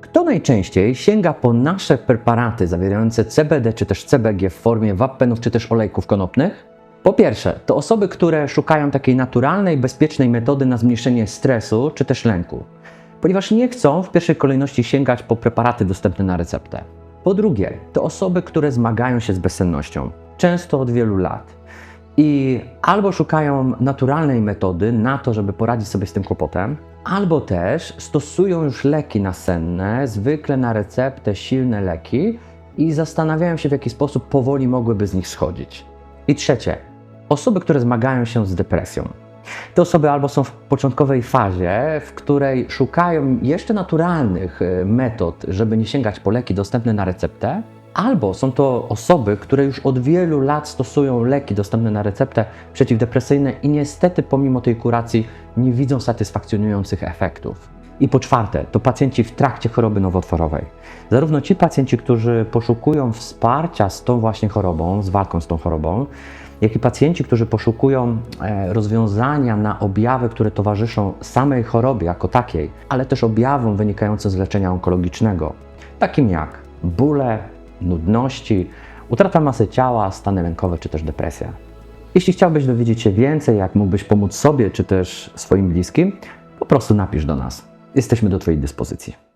Kto najczęściej sięga po nasze preparaty zawierające CBD czy też CBG w formie wappenów czy też olejków konopnych? Po pierwsze, to osoby, które szukają takiej naturalnej, bezpiecznej metody na zmniejszenie stresu czy też lęku, ponieważ nie chcą w pierwszej kolejności sięgać po preparaty dostępne na receptę. Po drugie, to osoby, które zmagają się z bezsennością, często od wielu lat. I albo szukają naturalnej metody na to, żeby poradzić sobie z tym kłopotem, albo też stosują już leki nasenne, zwykle na receptę silne leki i zastanawiają się, w jaki sposób powoli mogłyby z nich schodzić. I trzecie, osoby, które zmagają się z depresją. Te osoby albo są w początkowej fazie, w której szukają jeszcze naturalnych e, metod, żeby nie sięgać po leki dostępne na receptę, albo są to osoby, które już od wielu lat stosują leki dostępne na receptę przeciwdepresyjne i niestety pomimo tej kuracji nie widzą satysfakcjonujących efektów. I po czwarte, to pacjenci w trakcie choroby nowotworowej. Zarówno ci pacjenci, którzy poszukują wsparcia z tą właśnie chorobą, z walką z tą chorobą, jak i pacjenci, którzy poszukują e, rozwiązania na objawy, które towarzyszą samej chorobie jako takiej, ale też objawom wynikającym z leczenia onkologicznego, takim jak bóle, nudności, utrata masy ciała, stany lękowe czy też depresja. Jeśli chciałbyś dowiedzieć się więcej, jak mógłbyś pomóc sobie czy też swoim bliskim, po prostu napisz do nas. Jesteśmy do Twojej dyspozycji.